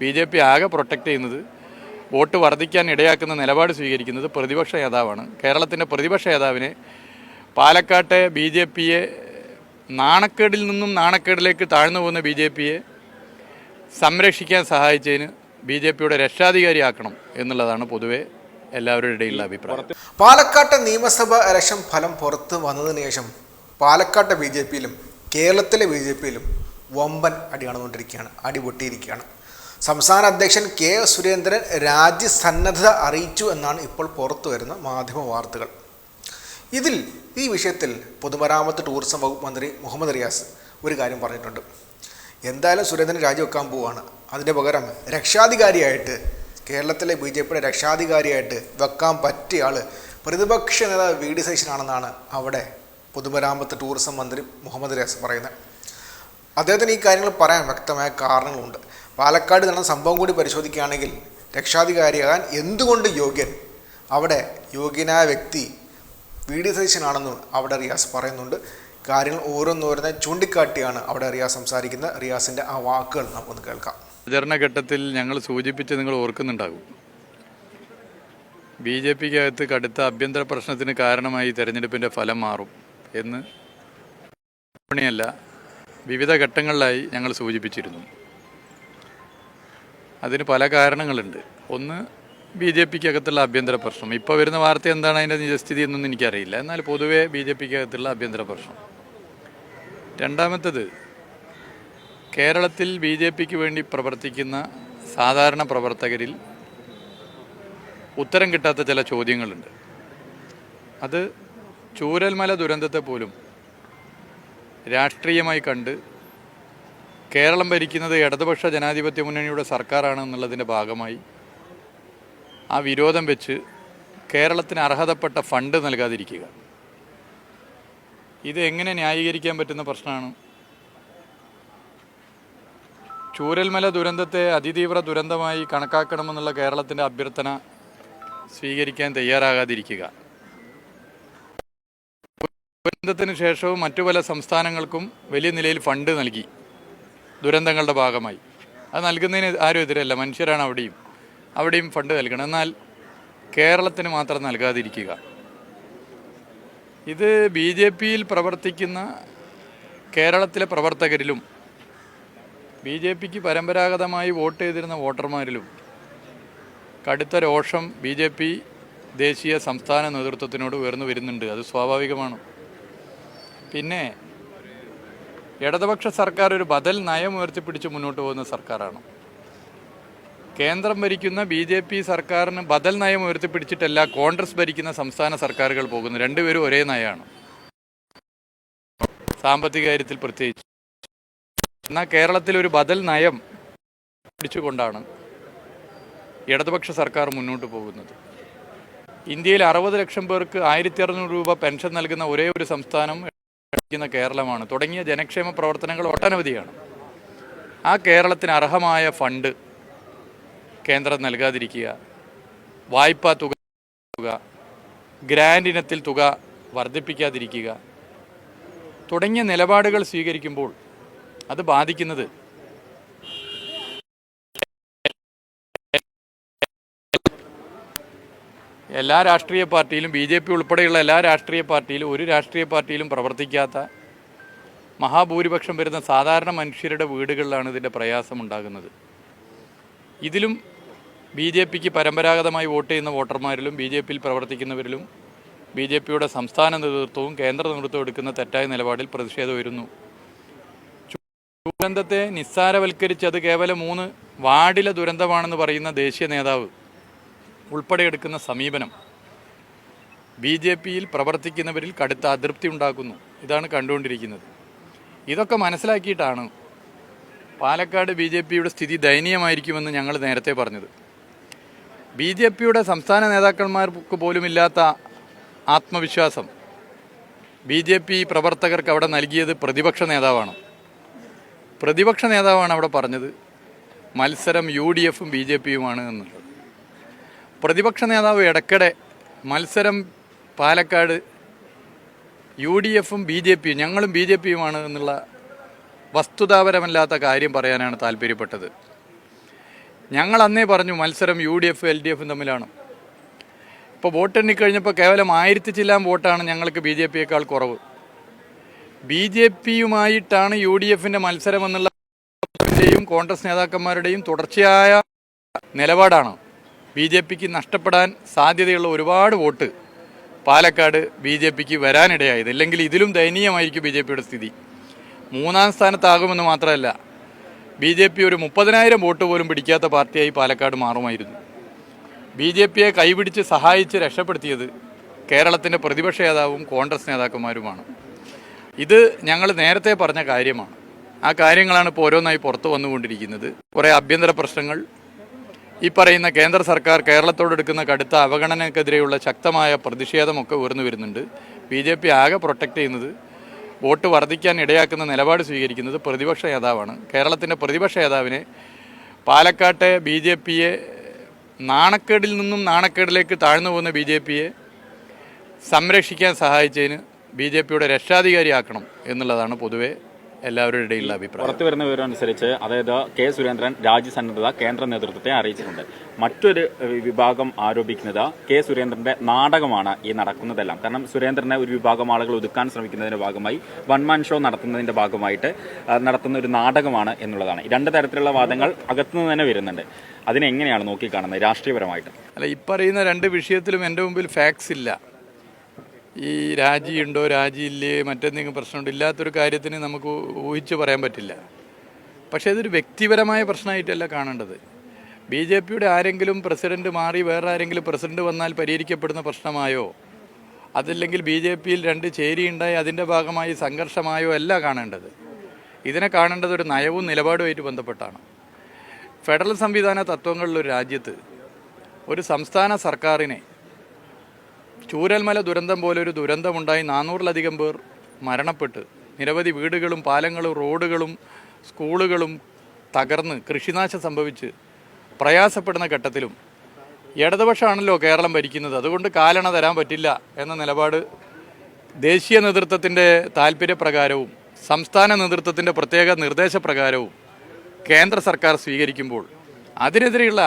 B J P ആകെ protect ചെയ്യുന്നത് vote വർദ്ധിക്കാൻ ഇടയാക്കുന്ന നിലപാട് സ്വീകരിക്കുന്നത് പ്രതിപക്ഷ നേതാവാണ്. കേരളത്തിന്റെ പ്രതിപക്ഷ നേതാവിനെ പാലക്കാട്ടെ ബി ജെ പിയെ നാണക്കേടിൽ നിന്നും നാണക്കേടിലേക്ക് താഴ്ന്നു പോകുന്ന ബി ജെ പിയെ സംരക്ഷിക്കാൻ സഹായിച്ചതിന് ബി ജെ പിയുടെ രക്ഷാധികാരിയാക്കണം എന്നുള്ളതാണ് പൊതുവെ എല്ലാവരുടെ ഇടയിലുള്ള അഭിപ്രായം. പാലക്കാട്ടെ നിയമസഭ ഇലക്ഷൻ ഫലം പുറത്ത് വന്നതിന് ശേഷം പാലക്കാട്ടെ ബി ജെ പിയിലും കേരളത്തിലെ ബി ജെ പിയിലും വമ്പൻ അടി നടന്നുകൊണ്ടിരിക്കുകയാണ് അടി പൊട്ടിയിരിക്കുകയാണ് സംസ്ഥാന അധ്യക്ഷൻ കെ സുരേന്ദ്രൻ രാജ്യസന്നദ്ധത അറിയിച്ചു എന്നാണ് ഇപ്പോൾ പുറത്തു വരുന്ന മാധ്യമ വാർത്തകൾ. ഇതിൽ ഈ വിഷയത്തിൽ പൊതുമരാമത്ത് ടൂറിസം വകുപ്പ് മന്ത്രി മുഹമ്മദ് റിയാസ് ഒരു കാര്യം പറഞ്ഞിട്ടുണ്ട്. എന്തായാലും സുരേന്ദ്രൻ രാജിവെക്കാൻ പോവുകയാണ് അതിന്റെ പകരം രക്ഷാധികാരിയായിട്ട് കേരളത്തിലെ ബി ജെ പിയുടെ രക്ഷാധികാരിയായിട്ട് വെക്കാൻ പറ്റിയ ആൾ പ്രതിപക്ഷ നേതാവ് വി ഡി സേഷനാണെന്നാണ് അവിടെ പൊതുമരാമത്ത് ടൂറിസം മന്ത്രി മുഹമ്മദ് റിയാസ് പറയുന്നത്. അദ്ദേഹത്തിന് ഈ കാര്യങ്ങൾ പറയാൻ വ്യക്തമായ കാരണങ്ങളുണ്ട്. പാലക്കാട് നടന്ന സംഭവം കൂടി പരിശോധിക്കുകയാണെങ്കിൽ രക്ഷാധികാരിയാകാൻ എന്തുകൊണ്ട് യോഗ്യൻ? അവിടെ യോഗ്യനായ വ്യക്തി വി ഡി സതീശനാണെന്നും അവിടെ റിയാസ് പറയുന്നുണ്ട്. കാര്യങ്ങൾ ഓരോന്നോരോന്നെ ചൂണ്ടിക്കാട്ടിയാണ് അവിടെ റിയാസ് സംസാരിക്കുന്നത്. റിയാസിന്റെ ആ വാക്കുകൾ നമുക്കൊന്ന് കേൾക്കാം. പ്രചരണഘട്ടത്തിൽ ഞങ്ങൾ സൂചിപ്പിച്ച് നിങ്ങൾ ഓർക്കുന്നുണ്ടാകും. ബി ജെ പിക്കകത്ത് കടുത്ത അഭ്യന്തര പ്രശ്നത്തിന് കാരണമായി തെരഞ്ഞെടുപ്പിന്റെ ഫലം മാറും എന്ന് പണിയല്ല വിവിധ ഘട്ടങ്ങളിലായി ഞങ്ങൾ സൂചിപ്പിച്ചിരുന്നു. അതിന് പല കാരണങ്ങളുണ്ട്. ഒന്ന് ബി ജെ പിക്ക് അകത്തുള്ള ആഭ്യന്തര പ്രശ്നം. ഇപ്പോൾ വരുന്ന വാർത്ത എന്താണ് അതിന്റെ നിജസ്ഥിതി എന്നൊന്നും എനിക്കറിയില്ല. എന്നാൽ പൊതുവേ ബി ജെ പിക്ക് അകത്തുള്ള ആഭ്യന്തര പ്രശ്നം. രണ്ടാമത്തത് കേരളത്തിൽ ബി ജെ പിക്ക് വേണ്ടി പ്രവർത്തിക്കുന്ന സാധാരണ പ്രവർത്തകരിൽ ഉത്തരം കിട്ടാത്ത ചില ചോദ്യങ്ങളുണ്ട്. അത് ചൂരൽമല ദുരന്തത്തെ പോലും രാഷ്ട്രീയമായി കണ്ട് കേരളം ഭരിക്കുന്നത് ഇടതുപക്ഷ ജനാധിപത്യ മുന്നണിയുടെ സർക്കാരാണ് എന്നുള്ളതിന്റെ ഭാഗമായി ആ വിരോധം വെച്ച് കേരളത്തിന് അർഹതപ്പെട്ട ഫണ്ട് നൽകാതിരിക്കുക. ഇത് എങ്ങനെ ന്യായീകരിക്കാൻ പറ്റുന്ന പ്രശ്നമാണ്? ചൂരൽമല ദുരന്തത്തെ അതിതീവ്ര ദുരന്തമായി കണക്കാക്കണമെന്നുള്ള കേരളത്തിന്റെ അഭ്യർത്ഥന സ്വീകരിക്കാൻ തയ്യാറാകാതിരിക്കുക. ദുരന്തത്തിന് ശേഷവും മറ്റു പല സംസ്ഥാനങ്ങൾക്കും വലിയ നിലയിൽ ഫണ്ട് നൽകി. ദുരന്തങ്ങളുടെ ഭാഗമായി. അത് നൽകുന്നതിന് ആരും എതിരല്ല. മനുഷ്യരാണ് അവിടെയും. അവിടെയും ഫണ്ട് നൽകണം. എന്നാൽ കേരളത്തിന് മാത്രം നൽകാതിരിക്കുക. ഇത് ബി ജെ പിയിൽ പ്രവർത്തിക്കുന്ന കേരളത്തിലെ പ്രവർത്തകരിലും ബി ജെ പിക്ക് പരമ്പരാഗതമായി വോട്ട് ചെയ്തിരുന്ന വോട്ടർമാരിലും കടുത്ത രോഷം ബി ജെ പി ദേശീയ സംസ്ഥാന നേതൃത്വത്തിനോട് ഉയർന്നു വരുന്നുണ്ട്. അത് സ്വാഭാവികമാണ്. പിന്നെ ഇടതുപക്ഷ സർക്കാർ ഒരു ബദൽ നയം ഉയർത്തിപ്പിടിച്ച് മുന്നോട്ട് പോകുന്ന സർക്കാരാണ്. കേന്ദ്രം ഭരിക്കുന്ന ബി ജെ പി സർക്കാരിന് ബദൽ നയം ഉയർത്തിപ്പിടിച്ചിട്ടല്ല കോൺഗ്രസ് ഭരിക്കുന്ന സംസ്ഥാന സർക്കാരുകൾ പോകുന്നത്. രണ്ടുപേരും ഒരേ നയമാണ്. സാമ്പത്തിക കാര്യത്തിൽ പ്രത്യേകിച്ച്. എന്നാൽ കേരളത്തിൽ ഒരു ബദൽ നയം പിടിച്ചുകൊണ്ടാണ് ഇടതുപക്ഷ സർക്കാർ മുന്നോട്ട് പോകുന്നത്. ഇന്ത്യയിൽ അറുപത് ലക്ഷം പേർക്ക് ആയിരത്തി അറുന്നൂറ് രൂപ പെൻഷൻ നൽകുന്ന ഒരേ ഒരു സംസ്ഥാനം ഭരിക്കുന്ന കേരളമാണ്. തുടങ്ങിയ ജനക്ഷേമ പ്രവർത്തനങ്ങൾ ഒട്ടനവധിയാണ്. ആ കേരളത്തിന് അർഹമായ ഫണ്ട് കേന്ദ്രം നൽകാതിരിക്കുക വായ്പാ തുക തുക ഗ്രാൻഡ് ഇനത്തിൽ തുക വർദ്ധിപ്പിക്കാതിരിക്കുക തുടങ്ങിയ നിലപാടുകൾ സ്വീകരിക്കുമ്പോൾ അത് ബാധിക്കുന്നത് എല്ലാ രാഷ്ട്രീയ പാർട്ടിയിലും ബി ജെ പി ഉൾപ്പെടെയുള്ള എല്ലാ രാഷ്ട്രീയ പാർട്ടിയിലും ഒരു രാഷ്ട്രീയ പാർട്ടിയിലും പ്രവർത്തിക്കാത്ത മഹാഭൂരിപക്ഷം വരുന്ന സാധാരണ മനുഷ്യരുടെ വീടുകളിലാണ് ഇതിന്റെ പ്രയാസം ഉണ്ടാകുന്നത് ഇതിലും ബി ജെ പിക്ക് പരമ്പരാഗതമായി വോട്ട് ചെയ്യുന്ന വോട്ടർമാരിലും ബി ജെ പിയിൽ പ്രവർത്തിക്കുന്നവരിലും ബി ജെ പിയുടെ സംസ്ഥാന നേതൃത്വവും കേന്ദ്ര നേതൃത്വവും എടുക്കുന്ന തെറ്റായ നിലപാടിൽ പ്രതിഷേധം വരുന്നു ദുരന്തത്തെ നിസ്സാരവൽക്കരിച്ച് അത് കേവലം മൂന്ന് വാർഡിലെ ദുരന്തമാണെന്ന് പറയുന്ന ദേശീയ നേതാവ് ഉൾപ്പെടെ എടുക്കുന്ന സമീപനം. ബി ജെ പിയിൽ പ്രവർത്തിക്കുന്നവരിൽ കടുത്ത അതൃപ്തി ഉണ്ടാക്കുന്നു. ഇതാണ് കണ്ടുകൊണ്ടിരിക്കുന്നത്. ഇതൊക്കെ മനസ്സിലാക്കിയിട്ടാണ് പാലക്കാട് ബി ജെ പിയുടെ സ്ഥിതി ദയനീയമായിരിക്കുമെന്ന് ഞങ്ങൾ നേരത്തെ പറഞ്ഞത്. ബി ജെ പിയുടെ സംസ്ഥാന നേതാക്കന്മാർക്ക് പോലുമില്ലാത്ത ആത്മവിശ്വാസം ബി ജെ പി പ്രവർത്തകർക്ക് അവിടെ നൽകിയത് പ്രതിപക്ഷ നേതാവാണ്. പ്രതിപക്ഷ നേതാവാണ് അവിടെ പറഞ്ഞത് മത്സരം യു ഡി എഫും ബി ജെ പിയുമാണ് എന്നുള്ളത്. പ്രതിപക്ഷ നേതാവ് ഇടയ്ക്കിടെ മത്സരം പാലക്കാട് യു ഡി എഫും ബി ജെ പിയും ഞങ്ങളും ബി ജെ പിയുമാണ് എന്നുള്ള വസ്തുതാപരമല്ലാത്ത കാര്യം പറയാനാണ് താല്പര്യപ്പെട്ടത്. ഞങ്ങൾ അന്നേ പറഞ്ഞു മത്സരം U D F L D എഫും തമ്മിലാണ്. ഇപ്പോൾ വോട്ട് എണ്ണിക്കഴിഞ്ഞപ്പോൾ കേവലം ആയിരത്തി ചില്ലാൻ വോട്ടാണ് ഞങ്ങൾക്ക് ബി ജെ പിയേക്കാൾ കുറവ്. ബി ജെ പിയുമായിട്ടാണ് യു ഡി എഫിന്റെ മത്സരമെന്നുള്ള കോൺഗ്രസ് നേതാക്കന്മാരുടെയും തുടർച്ചയായ നിലപാടാണ്. ബി ജെ പിക്ക് നഷ്ടപ്പെടാൻ സാധ്യതയുള്ള ഒരുപാട് വോട്ട് പാലക്കാട് ബി ജെ പിക്ക് വരാനിടയായത്. അല്ലെങ്കിൽ ഇതിലും ദയനീയമായിരിക്കും ബി ജെ പിയുടെ സ്ഥിതി. മൂന്നാം സ്ഥാനത്താകുമെന്ന് മാത്രമല്ല ബി ജെ പി ഒരു മുപ്പതിനായിരം വോട്ട് പോലും പിടിക്കാത്ത പാർട്ടിയായി പാലക്കാട് മാറുമായിരുന്നു. ബി ജെ പിയെ കൈപിടിച്ച് സഹായിച്ച് രക്ഷപ്പെടുത്തിയത് കേരളത്തിന്റെ പ്രതിപക്ഷ നേതാവും കോൺഗ്രസ് നേതാക്കന്മാരുമാണ്. ഇത് ഞങ്ങൾ നേരത്തെ പറഞ്ഞ കാര്യമാണ്. ആ കാര്യങ്ങളാണ് ഇപ്പോൾ ഓരോന്നായി പുറത്തു വന്നുകൊണ്ടിരിക്കുന്നത്. കുറേ ആഭ്യന്തര പ്രശ്നങ്ങൾ ഈ പറയുന്ന കേന്ദ്ര സർക്കാർ കേരളത്തോടെടുക്കുന്ന കടുത്ത അവഗണനക്കെതിരെയുള്ള ശക്തമായ പ്രതിഷേധമൊക്കെ ഉയർന്നു വരുന്നുണ്ട്. ബി ജെ പി ആകെ പ്രൊട്ടക്റ്റ് ചെയ്യുന്നത് വോട്ട് വർദ്ധിക്കാൻ ഇടയാക്കുന്ന നിലപാട് സ്വീകരിക്കുന്നത് പ്രതിപക്ഷ നേതാവാണ്. കേരളത്തിന്റെ പ്രതിപക്ഷ നേതാവിനെ പാലക്കാട്ടെ ബി ജെ പിയെ നാണക്കേടിൽ നിന്നും നാണക്കേടിലേക്ക് താഴ്ന്നു പോകുന്ന ബി ജെ പിയെ സംരക്ഷിക്കാൻ സഹായിച്ചതിന് ബി ജെ പിയുടെ രക്ഷാധികാരിയാക്കണം എന്നുള്ളതാണ് പൊതുവെ എല്ലാവരുടെ ഇടയിലുള്ള അഭിപ്രായം. പുറത്തു വരുന്ന വിവരം അനുസരിച്ച് അതായത് കെ സുരേന്ദ്രൻ രാജ്യസന്നദ്ധത കേന്ദ്ര നേതൃത്വത്തെ അറിയിച്ചിട്ടുണ്ട്. മറ്റൊരു വിഭാഗം ആരോപിക്കുന്നത് കെ സുരേന്ദ്രന്റെ നാടകമാണ് ഈ നടക്കുന്നതെല്ലാം. കാരണം സുരേന്ദ്രനെ ഒരു വിഭാഗം ആളുകൾ ഒതുക്കാൻ ശ്രമിക്കുന്നതിന്റെ ഭാഗമായി വൺ മാൻ ഷോ നടത്തുന്നതിന്റെ ഭാഗമായിട്ട് നടത്തുന്ന ഒരു നാടകമാണ് എന്നുള്ളതാണ്. രണ്ട് തരത്തിലുള്ള വാദങ്ങൾ അകത്തുനിന്ന് തന്നെ വരുന്നുണ്ട്. അതിനെങ്ങനെയാണ് നോക്കിക്കാണുന്നത് രാഷ്ട്രീയപരമായിട്ട്? അല്ല ഈ പറയുന്ന രണ്ട് വിഷയത്തിലും എന്റെ മുമ്പിൽ ഫാക്സ് ഇല്ല. ഈ രാജിയുണ്ടോ രാജിയില്ലേ മറ്റെന്തെങ്കിലും പ്രശ്നമുണ്ടോ ഇല്ലാത്തൊരു കാര്യത്തിന് നമുക്ക് ഊഹിച്ച് പറയാൻ പറ്റില്ല. പക്ഷേ ഇതൊരു വ്യക്തിപരമായ പ്രശ്നമായിട്ടല്ല കാണേണ്ടത്. ബി ജെ പിയുടെ ആരെങ്കിലും പ്രസിഡന്റ് മാറി വേറെ ആരെങ്കിലും പ്രസിഡന്റ് വന്നാൽ പരിഹരിക്കപ്പെടുന്ന പ്രശ്നമായോ? അതല്ലെങ്കിൽ ബി ജെ പിയിൽ രണ്ട് ചേരിയുണ്ടായി അതിന്റെ ഭാഗമായി സംഘർഷമായോ അല്ല കാണേണ്ടത്. ഇതിനെ കാണേണ്ടത് ഒരു നയവും നിലപാടുമായിട്ട് ബന്ധപ്പെട്ടാണ്. ഫെഡറൽ സംവിധാന തത്വങ്ങളിലൊരു രാജ്യത്ത് ഒരു സംസ്ഥാന സർക്കാരിനെ ചൂരൽമല ദുരന്തം പോലെ ഒരു ദുരന്തമുണ്ടായി നാനൂറിലധികം പേർ മരണപ്പെട്ട്. നിരവധി വീടുകളും പാലങ്ങളും റോഡുകളും സ്കൂളുകളും തകർന്ന് കൃഷിനാശം സംഭവിച്ച് പ്രയാസപ്പെടുന്ന ഘട്ടത്തിലും ഇടതുപക്ഷമാണല്ലോ കേരളം ഭരിക്കുന്നത്. അതുകൊണ്ട് കാലണ തരാൻ പറ്റില്ല എന്ന നിലപാട് ദേശീയ നേതൃത്വത്തിന്റെ താല്പര്യപ്രകാരവും സംസ്ഥാന നേതൃത്വത്തിന്റെ പ്രത്യേക നിർദ്ദേശപ്രകാരവും കേന്ദ്ര സർക്കാർ സ്വീകരിക്കുമ്പോൾ അതിനെതിരെയുള്ള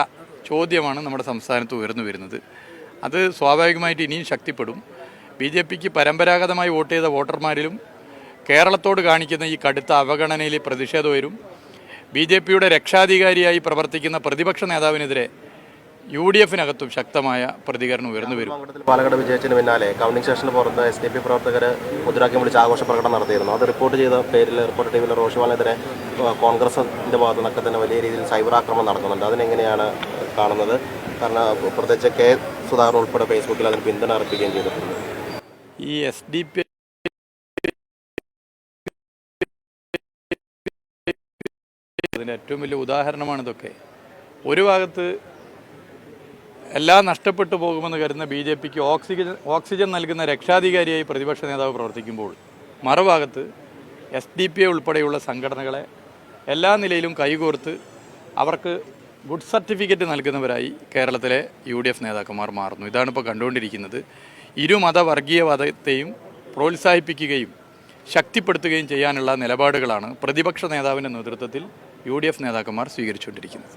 ചോദ്യമാണ് നമ്മുടെ സംസ്ഥാനത്ത് ഉയർന്നു വരുന്നത്. അത് സ്വാഭാവികമായിട്ട് ഇനിയും ശക്തിപ്പെടും. ബി ജെ പിക്ക് പരമ്പരാഗതമായി വോട്ട് ചെയ്ത വോട്ടർമാരിലും കേരളത്തോട് കാണിക്കുന്ന ഈ കടുത്ത അവഗണനയിൽ പ്രതിഷേധം വരും ബി ജെ പിയുടെ രക്ഷാധികാരിയായി പ്രവർത്തിക്കുന്ന പ്രതിപക്ഷ നേതാവിനെതിരെ യു ഡി എഫിനകത്തും ശക്തമായ പ്രതികരണം ഉയർന്നു വരും. പാലക്കാട് വിജയത്തിന് പിന്നാലെ കൗണ്ടിംഗ് സ്റ്റേഷന് പുറത്ത് എസ് ഡി പി പ്രവർത്തകർ മുദ്രാക്കി വിളിച്ച് ആഘോഷ പ്രകടനം നടത്തിയിരുന്നു. അത് റിപ്പോർട്ട് ചെയ്ത പേരിൽ റിപ്പോർട്ട് ടീമിലെ റോഷിവാളിനെതിരെ കോൺഗ്രസിന്റെ ഭാഗത്തു നിന്നൊക്കെ തന്നെ വലിയ രീതിയിൽ സൈബർ ആക്രമണം നടക്കുന്നുണ്ട്. അതിനെങ്ങനെയാണ് കാണുന്നത്? കാരണം പ്രത്യേകിച്ച് കെ സുധാകരൻ ഉൾപ്പെടെ ഫേസ്ബുക്കിൽ അതിന് പിന്തുണ അർപ്പിക്കുകയും ചെയ്തിട്ടുണ്ട്. ഈ എസ് ഡി പി അതിന് ഏറ്റവും വലിയ ഉദാഹരണമാണ് ഇതൊക്കെ. ഒരു ഭാഗത്ത് എല്ലാം നഷ്ടപ്പെട്ടു പോകുമെന്ന് കരുതുന്ന ബി ജെ പിക്ക് ഓക്സിജൻ ഓക്സിജൻ നൽകുന്ന രക്ഷാധികാരിയായി പ്രതിപക്ഷ നേതാവ് പ്രവർത്തിക്കുമ്പോൾ മറുഭാഗത്ത് എസ് ഡി പി ഉൾപ്പെടെയുള്ള സംഘടനകളെ എല്ലാ നിലയിലും കൈകോർത്ത് അവർക്ക് ഗുഡ് സർട്ടിഫിക്കറ്റ് നൽകുന്നവരായി കേരളത്തിലെ യു ഡി എഫ് നേതാക്കന്മാർ മാറുന്നു. ഇതാണ് ഇപ്പോൾ കണ്ടുകൊണ്ടിരിക്കുന്നത്. ഇരുമത വർഗീയവാദത്തെയും പ്രോത്സാഹിപ്പിക്കുകയും ശക്തിപ്പെടുത്തുകയും ചെയ്യാനുള്ള നിലപാടുകളാണ് പ്രതിപക്ഷ നേതാവിന്റെ നേതൃത്വത്തിൽ യു ഡി എഫ് നേതാക്കന്മാർ സ്വീകരിച്ചുകൊണ്ടിരിക്കുന്നത്.